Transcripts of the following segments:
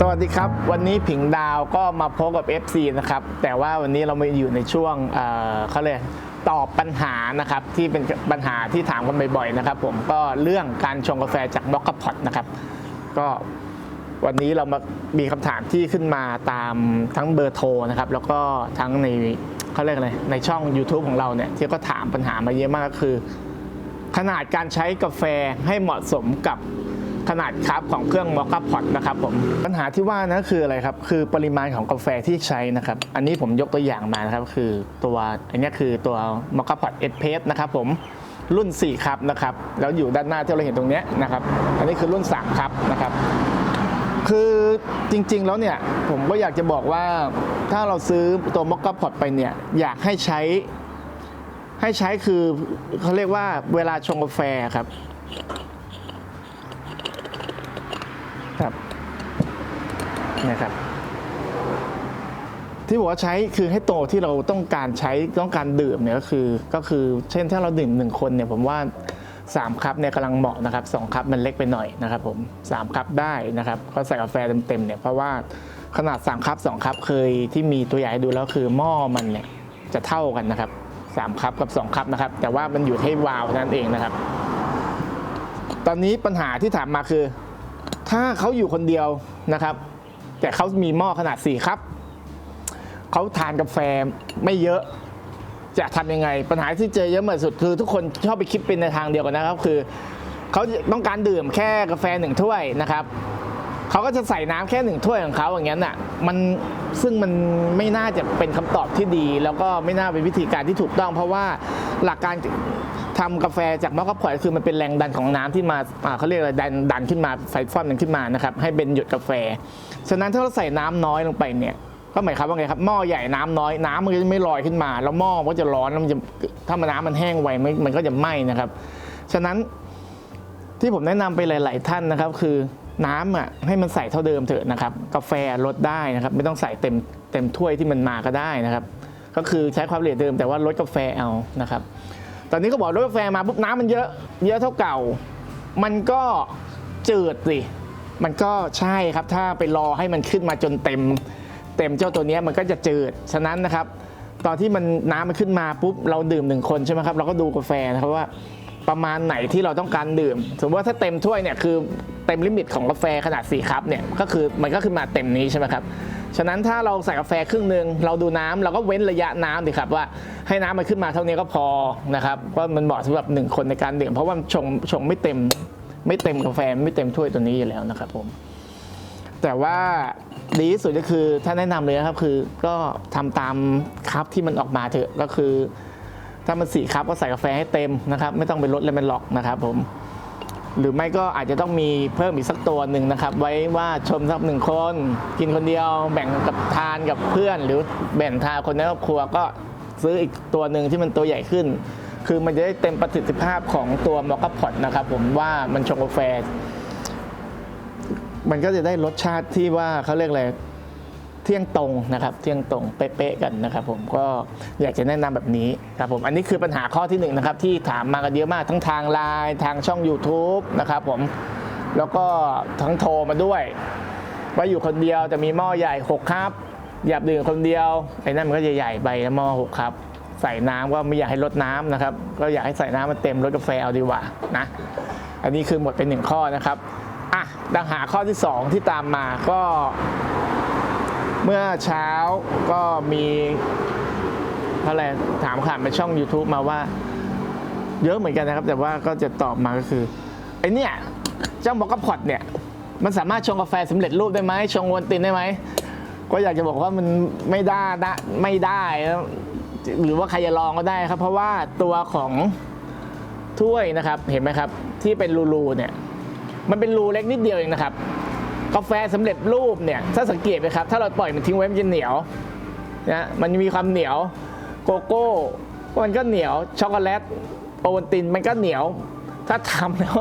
สวัสดีครับ วันนี้ผิงดาวก็มาพบกับ FC นะครับ แต่ว่าวันนี้เรามาอยู่ในช่วงเเขาเลยกตอบปัญหานะครับ ที่เป็นปัญหาที่ถามกันบ่อยๆนะครับ ผมก็เรื่องการชงกาแฟจากบล็อกกพอตนะครับ ก็วันนี้เรามามีคำถามที่ขึ้นมาตามทั้งเบอร์โทรนะครับ แล้วก็ทั้งในเขาเรียกอะไรในช่อง YouTube ของเราเนี่ยที่ก็ถามปัญหามาเยอะมากก็คือ ขนาดการใช้กาแฟให้เหมาะสมกับ ขนาดคัพของเครื่องมอคค่าพอตนะครับผมปัญหาที่ว่านะคืออะไรครับคือปริมาณของกาแฟที่ใช้นะครับอันนี้ผมยกตัวอย่างมานะครับคือตัวอันนี้คือตัวมอคค่าพอตเอสเพสนะครับผมรุ่น 4 ครับนะครับแล้วอยู่ด้านหน้าที่เราเห็นตรงนี้นะครับ อันนี้คือรุ่น 3 ครับนะครับ คือจริงๆแล้วเนี่ยผมก็อยากจะบอกว่าถ้าเราซื้อตัวมอคค่าพอตไปเนี่ยอยากให้ใช้ ให้ใช้คือเขาเรียกว่าเวลาชงกาแฟครับ ครับนะครับ ที่บอกว่าใช้คือให้โตที่เราต้องการใช้ต้องการดื่มเนี่ยก็คือ ก็คือเช่นถ้าเราดื่มหนึ่งคนเนี่ยผมว่า3คัพเนี่ยกำลังเหมาะนะครับสองคัพมันเล็กไปหน่อยนะครับผม3คัพได้นะครับก็ใส่กาแฟเต็มๆเนี่ยเพราะว่าขนาด3คัพ2คัพเคยที่มีตัวอย่างให้ดูแล้วคือหม้อมันเนี่ยจะเท่ากันนะครับ3คัพกับ2คัพนะครับแต่ว่ามันอยู่ที่วาวนั่นเองนะครับ ตอนนี้ปัญหาที่ถามมาคือ ถ้าเขาอยู่คนเดียวนะครับ แต่เขามีหม้อขนาด 4คัพเขาทานกาแฟไม่เยอะจะทำยังไง ปัญหาที่เจอเยอะมือนสุดคือ ทุกคนชอบไปคิดเป็นในทางเดียวกันนะครับ คือเขาต้องการดื่มแค่กาแฟหนึ่งถ้วยนะครับเขาก็จะใส่น้ำแค่หนึ่งถ้วยของเขาอย่างนั้นอะมันซึ่งมันไม่น่าจะเป็นคำตอบที่ดี แล้วก็ไม่น่าเป็นวิธีการที่ถูกต้อง เพราะว่าหลักการ ทำกาแฟจากมะกอกพอดคือมันเป็นแรงดันของน้ำที่มาเขาเรียกอะไรดันดันขึ้นมาไฟฟอนมันขึ้นมานะครับให้เป็นหยดกาแฟ ฉะนั้นถ้าเราใส่น้ำน้อยลงไปเนี่ยก็หมายความว่าไงครับหม้อใหญ่น้ำน้อยน้ำมันก็จะไม่ลอยขึ้นมา แล้วหม้อมันก็จะร้อนแล้วมันจะถ้ามันน้ำมันแห้งไวมันก็จะไหม้นะครับ ฉะนั้นที่ผมแนะนำไปหลาย ๆ ท่านนะครับ คือน้ำอะให้มันใส่เท่าเดิมเถอะนะครับ กาแฟลดได้นะครับ ไม่ต้องใส่เต็มเต็มถ้วยที่มันมาก็ได้นะครับ ก็คือใช้ความละเอียดเดิมแต่ว่าลดกาแฟเอานะครับ ตอนนี้ก็บอกรถกาแฟมาปุ๊บน้ำมันเยอะเยอะเท่าเก่า มันก็จืดสิมันก็ใช่ครับถ้าไปรอให้มันขึ้นมาจนเต็ม เต็มเจ้าตัวนี้มันก็จะจืดฉะนั้นนะครับ ตอนที่มันน้ำมันขึ้นมาปุ๊บเราดื่มหนึ่งคนใช่ไหมครับเราก็ดูกาแฟนะครับว่า ประมาณไหนที่เราต้องการดื่ม สมมติว่าถ้าเต็มถ้วยเนี่ยคือเต็มลิมิตของกาแฟขนาด4คัพเนี่ยก็คือมันก็ขึ้นมาเต็มนี้ใช่ไหมครับฉะนั้นถ้าเราใส่กาแฟครึ่งหนึ่งเราดูน้ำเราก็เว้นระยะน้ำดิครับว่าให้น้ำมันขึ้นมาเท่านี้ก็พอนะครับว่ามันเหมาะสำหรับหนึ่งคนในการดื่มเพราะว่าชงชงไม่เต็มไม่เต็มกาแฟไม่เต็มถ้วยตัวนี้อยู่แล้วนะครับผมแต่ว่าดีที่สุดก็คือถ้าแนะนำเลยนะครับคือก็ทำตามคัพที่มันออกมาเถอะก็คือ ถ้ามันสี่คัพก็ใส่กาแฟให้เต็มนะครับ ไม่ต้องไปลดเลยมันหลอกนะครับผมหรือไม่ก็อาจจะต้องมีเพิ่มอีกสักตัวหนึ่งนะครับ ไว้ว่าชมสักหนึ่งคน กินคนเดียวแบ่งกับทานกับเพื่อน หรือแบ่งทานคนในครอบครัวก็ซื้ออีกตัวหนึ่งที่มันตัวใหญ่ขึ้น คือมันจะได้เต็มประสิทธิภาพของตัวมอคค่าพอตนะครับผมว่ามันชงกาแฟ มันก็จะได้รสชาติที่ว่าเขาเรียกอะไร เที่ยงตรงนะครับเที่ยงตรงเป๊ะๆกันนะครับผมก็อยากจะแนะนำแบบนี้ครับผมอันนี้คือปัญหาข้อที่หนึ่งนะครับที่ถามมากันเยอะมากทั้งทางไลน์ทางช่อง YouTube นะครับผมแล้วก็ทั้งโทรมาด้วย ว่าอยู่คนเดียวแต่มีหม้อใหญ่6ครับอยากดื่มคนเดียวไอ้นั่นมันก็ใหญ่ไปนะหม้อ6ครับใส่น้ำก็ไม่อยากให้ลดน้ำนะครับ ก็อยากให้ใส่น้ำมันเต็มลดกาแฟเอาดีกว่านะอันนี้คือหมดเป็นหนึ่งข้อนะครับอะดังหาข้อที่ 2 ที่ตามมาก็ เมื่อเช้าก็มีอะไรถามผ่านไปช่อง YouTube มาว่า เยอะเหมือนกันนะครับ แต่ว่าก็จะตอบมาก็คือไอเนี่ยเจ้าบอกกพอตเนี่ย มันสามารถชงกาแฟสำเร็จรูปได้ไหมชงวนตินได้ไหมก็อยากจะบอกว่ามันไม่ได้ไม่ได้หรือว่าใครจะลองก็ได้ครับ เพราะว่าตัวของถ้วยนะครับเห็นไหมครับ ที่เป็นรูๆเนี่ย มันเป็นรูเล็กนิดเดียวเองนะครับ กาแฟสำเร็จรูปเนี่ยถ้าสังเกตไหมครับ ถ้าเราปล่อยมันทิ้งไว้มันจะเหนียวนะมันมีความเหนียวโกโก้มันก็เหนียวช็อกโกแลตโอวัลตินมันก็เหนียว ถ้าทำแล้ว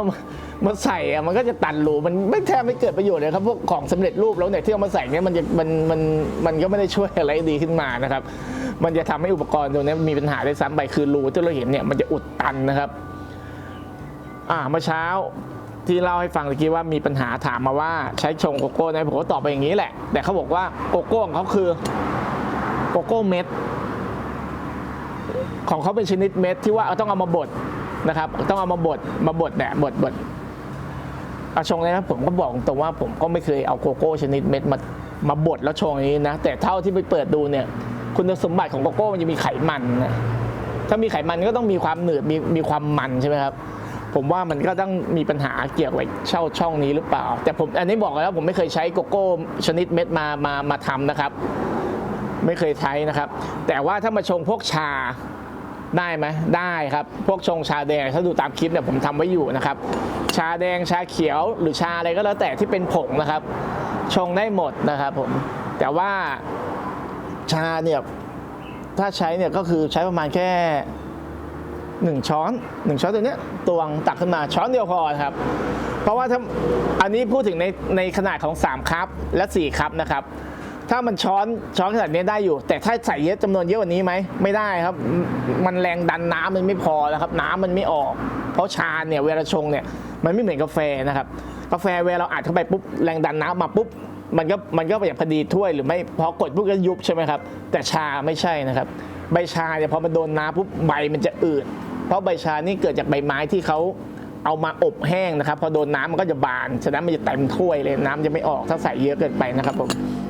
มันใส่อะมันก็จะตันรูมันไม่แทบไม่เกิดประโยชน์เลยครับพวกของสำเร็จรูปแล้วเนี่ยที่เอามาใส่เนี่ยมันจะมันมันมันก็ไม่ได้ช่วยอะไรดีขึ้นมานะครับ มันจะทำให้อุปกรณ์ตัวนี้มีปัญหาได้ซ้ำไปคือรูที่เราเห็นเนี่ยมันจะอุดตันนะครับ อ่าเมื่อเช้า ที่เล่าให้ฟังเมื่อกี้ว่ามีปัญหาถามมาว่าใช้ชงโกโก้ได้ผมก็ตอบไปอย่างนี้แหละ แต่เขาบอกว่าโกโก้ของเขาคือโกโก้เม็ดของเขาเป็นชนิดเม็ดที่ว่าเอาต้องเอามาบดนะครับ ต้องเอามาบดมาบดเนี่ยบดบดเอาชงเลยครับผมก็บอกตรงว่าผมก็ไม่เคยเอาโกโก้ชนิดเม็ดมามาบดแล้วชงอย่างนี้นะ แต่เท่าที่ไปเปิดดูเนี่ยคุณสมบัติของโกโก้มันจะมีไขมันนะถ้ามีไขมันก็ต้องมีความหนืดมีมีความมันใช่ไหมครับ ผมว่ามันก็ต้องมีปัญหาเกี่ยวกับเช่าช่องนี้หรือเปล่า แต่ผมอันนี้บอกแล้วผมไม่เคยใช้โกโก้ชนิดเม็ดมามามาทำนะครับ ไม่เคยใช้นะครับ แต่ว่าถ้ามาชงพวกชาได้ไหมได้ครับ พวกชงชาแดงถ้าดูตามคลิปเนี่ยผมทำไว้อยู่นะครับ ชาแดงชาเขียวหรือชาอะไรก็แล้วแต่ที่เป็นผงนะครับ ชงได้หมดนะครับผมแต่ว่าชาเนี่ยถ้าใช้เนี่ยก็คือใช้ประมาณแค่ หนึ่งช้อนหนึ่งช้อนตัวเนี้ยตวงตักขึ้นมาช้อนเดียวพอนะครับ เพราะว่าถ้าอันนี้พูดถึงในในขนาดของ 3คัพและ4คัพนะครับถ้ามันช้อนช้อนขนาดนี้ได้อยู่ แต่ถ้าใส่เยอะจำนวนเยอะกว่านี้ไหมไม่ได้ครับ มันแรงดันน้ำมันไม่พอแล้วครับ น้ำมันไม่ออก เพราะชาเนี่ยเวลาชงเนี่ยมันไม่เหมือนกาแฟนะครับกาแฟเวลาเราอัดเข้าไปปุ๊บแรงดันน้ำมาปุ๊บมันก็มันก็แบบพอดีถ้วยหรือไม่พอกดปุ๊บก็ยุบใช่ไหมครับ แต่ชาไม่ใช่นะครับ ใบชาเนี่ยพอมันโดนน้ำปุ๊บใบมันจะอืด เพราะใบชานี่เกิดจากใบไม้ที่เขาเอามาอบแห้งนะครับ พอโดนน้ำมันก็จะบานฉะนั้นมันจะเต็มถ้วยเลยน้ำจะไม่ออกถ้าใส่เยอะเกินไปนะครับผม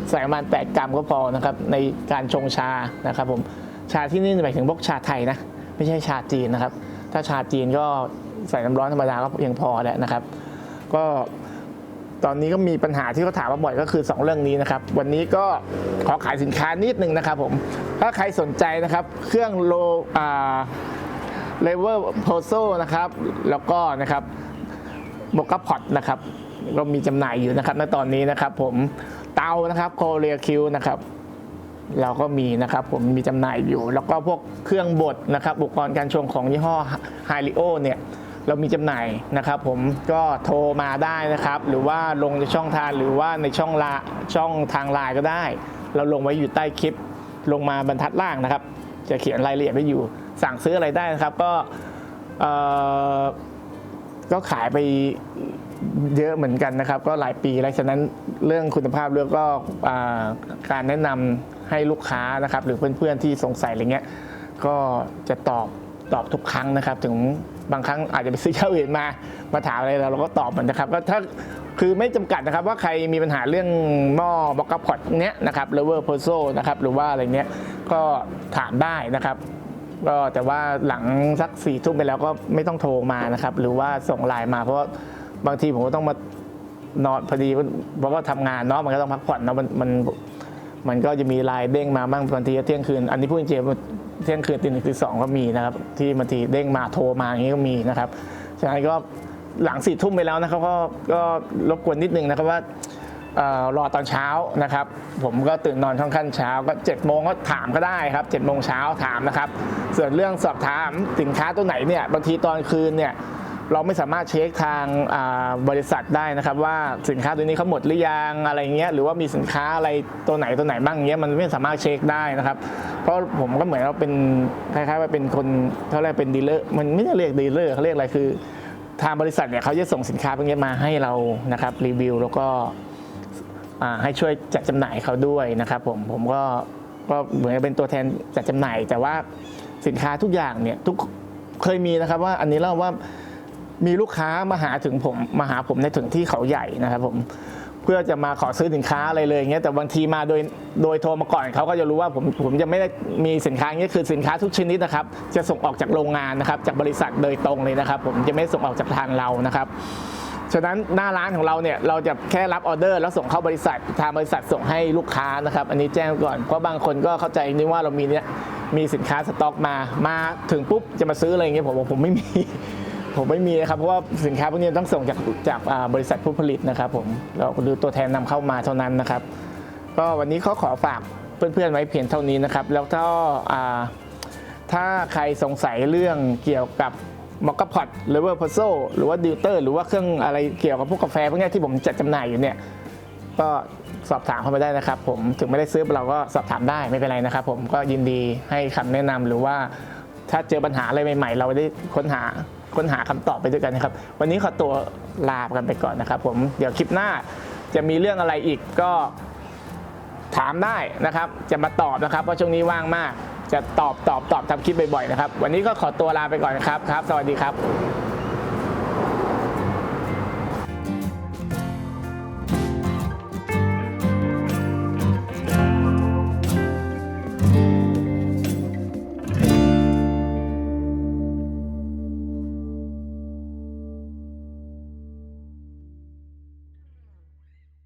ใส่ประมาณแปดกรัมก็พอนะครับในการชงชานะครับผมชาที่นี่หมายถึงพวกชาไทยนะ ไม่ใช่ชาจีนนะครับ ถ้าชาจีนก็ใส่น้ำร้อนธรรมดาก็เพียงพอแหละนะครับ ก็ตอนนี้ก็มีปัญหาที่เขาถามมาบ่อยก็คือ 2 เรื่องนี้นะครับ วันนี้ก็ขอขายสินค้านิดนึงนะครับผมถ้าใครสนใจนะครับ เครื่องโลอ่า เลเวอร์โพโซนะครับ แล้วก็นะครับบกัพอตนะครับก็มีจำหน่ายอยู่นะครับ ณตอนนี้นะครับ ผมเตานะครับโคเรียคิวนะครับ เราก็มีนะครับ ผมมีจำหน่ายอยู่ แล้วก็พวกเครื่องบดนะครับอุปกรณ์การชงของยี่ห้อไฮริโอเนี่ยเรามีจำหน่ายนะครับ ผมก็โทรมาได้นะครับ หรือว่าลงในช่องทางหรือว่าในช่องลาช่องทางไลน์ก็ได้ เราลงไว้อยู่ใต้คลิปลงมาบรรทัดล่างนะครับ จะเขียนรายละเอียดไว้อยู่ สั่งซื้ออะไรได้นะครับ ก็ก็ขายไปเยอะเหมือนกันนะครับ ก็หลายปีแล้วฉะนั้นเรื่องคุณภาพเรื่องก็การแนะนำให้ลูกค้านะครับ หรือเพื่อนๆที่สงสัยอะไรเงี้ยก็จะตอบตอบทุกครั้งนะครับ ถึงบางครั้งอาจจะไปซื้อเจ้าอื่นมามาถามอะไรเราเราก็ตอบมันนะครับก็ถ้าคือไม่จำกัดนะครับว่าใครมีปัญหาเรื่องหม้อบล็อกพอตเนี้ยนะครับเลเวอร์โพโซนะครับหรือว่าอะไรเนี้ยก็ถามได้นะครับ ก็แต่ว่าหลังสักสี่ทุ่มไปแล้วก็ไม่ต้องโทรมานะครับ หรือว่าส่งไลน์มา เพราะบางทีผมก็ต้องมานอนพอดีเพราะว่าทำงานเนาะมันก็ต้องพักผ่อนเนาะมันมันมันก็จะมีไลน์เด้งมาบ้างบางทีเที่ยงคืน อันนี้พูดจริงเที่ยงคืนตีหนึ่งตีสองก็มีนะครับที่บางทีเด้งมาโทรมาอย่างนี้ก็มีนะครับฉะนั้นก็หลังสี่ทุ่มไปแล้วนะครับก็ก็รบกวนนิดนึงนะครับว่า รอตอนเช้านะครับ ผมก็ตื่นนอนค่อนข้างเช้าก็7จ็ดโมงก็ถามก็ได้ครับ7จ็ดโมงเช้าถามนะครับ ส่วนเรื่องสอบถามสินค้าตัวไหนเนี่ยบางทีตอนคืนเนี่ยเราไม่สามารถเช็คทางบริษัทได้นะครับ ว่าสินค้าตัวนี้เขาหมดหรือยังอะไรเงี้ยหรือว่ามีสินค้าอะไรตัวไหนตัวไหนบ้างเงี้ยมันไม่สามารถเช็คได้นะครับ เพราะผมก็เหมือนเราเป็นคล้ายๆว่าเป็นคนเท่าไรเป็นดีลเลอร์มันไม่ได้เรียกดีลเลอร์เขาเรียกอะไรคือ ทางบริษัทเนี่ยเขาจะส่งสินค้าพวกนี้มาให้เรานะครับรีวิว แล้วก็ ให้ช่วยจัดจำหน่ายเขาด้วยนะครับผมผมก็ก็เหมือนเป็นตัวแทนจัดจำหน่าย แต่ว่าสินค้าทุกอย่างเนี่ยทุกเคยมีนะครับว่าอันนี้เล่าว่ามีลูกค้ามาหาถึงผมมาหาผมในถึงที่เขาใหญ่นะครับผมเพื่อจะมาขอซื้อสินค้าอะไรเลยอย่างเงี้ยแต่บางทีมาโดยโดยโทรมาก่อนเขาก็จะรู้ว่าผมผมจะไม่ได้มีสินค้าเงี้ยคือสินค้าทุกชนิดนะครับ จะส่งออกจากโรงงานนะครับ จากบริษัทโดยตรงเลยนะครับ ผมจะไม่ส่งออกจากทางเรานะครับ ฉะนั้นหน้าร้านของเราเนี่ยเราจะแค่รับออเดอร์ แล้วส่งเข้าบริษัททางบริษัทส่งให้ลูกค้านะครับ อันนี้แจ้งก่อนเพราะบางคนก็เข้าใจนี่ว่าเรามีเนี่ยมีสินค้าสต็อกมามาถึงปุ๊บจะมาซื้ออะไรอย่างเงี้ยผมบอกผมไม่มี ผมไม่มีนะครับเพราะว่าสินค้าพวกนี้ต้องส่งจากจากบริษัทผู้ผลิตนะครับ ผมเราดูตัวแทนนำเข้ามาเท่านั้นนะครับ ก็วันนี้เขาขอฝากเพื่อนๆไว้เพียงเท่านี้นะครับ แล้วก็อ่าถ้าใครสงสัยเรื่องเกี่ยวกับ มอคคพอตเลเวอร์พโซหรือว่าดิวเตอร์ หรือว่าเครื่องอะไรเกี่ยวกับพวกกาแฟพวกนี้ที่ผมจัดจำหน่ายอยู่เนี่ยก็สอบถามเข้ามาได้นะครับ ผมถึงไม่ได้ซื้อเราก็สอบถามได้ไม่เป็นไรนะครับ ผมก็ยินดีให้คำแนะนำหรือว่าถ้าเจอปัญหาอะไรใหม่ ๆ เราได้ค้นหาค้นหาคำตอบไปด้วยกันนะครับ วันนี้ขอตัวลากันไปก่อนนะครับ ผมเดี๋ยวคลิปหน้าจะมีเรื่องอะไรอีกก็ถามได้นะครับ จะมาตอบนะครับเพราะช่วงนี้ว่างมาก จะตอบตอบตอบทำคลิปบ่อยๆนะครับ วันนี้ก็ขอตัวลาไปก่อนนะครับครับ สวัสดีครับ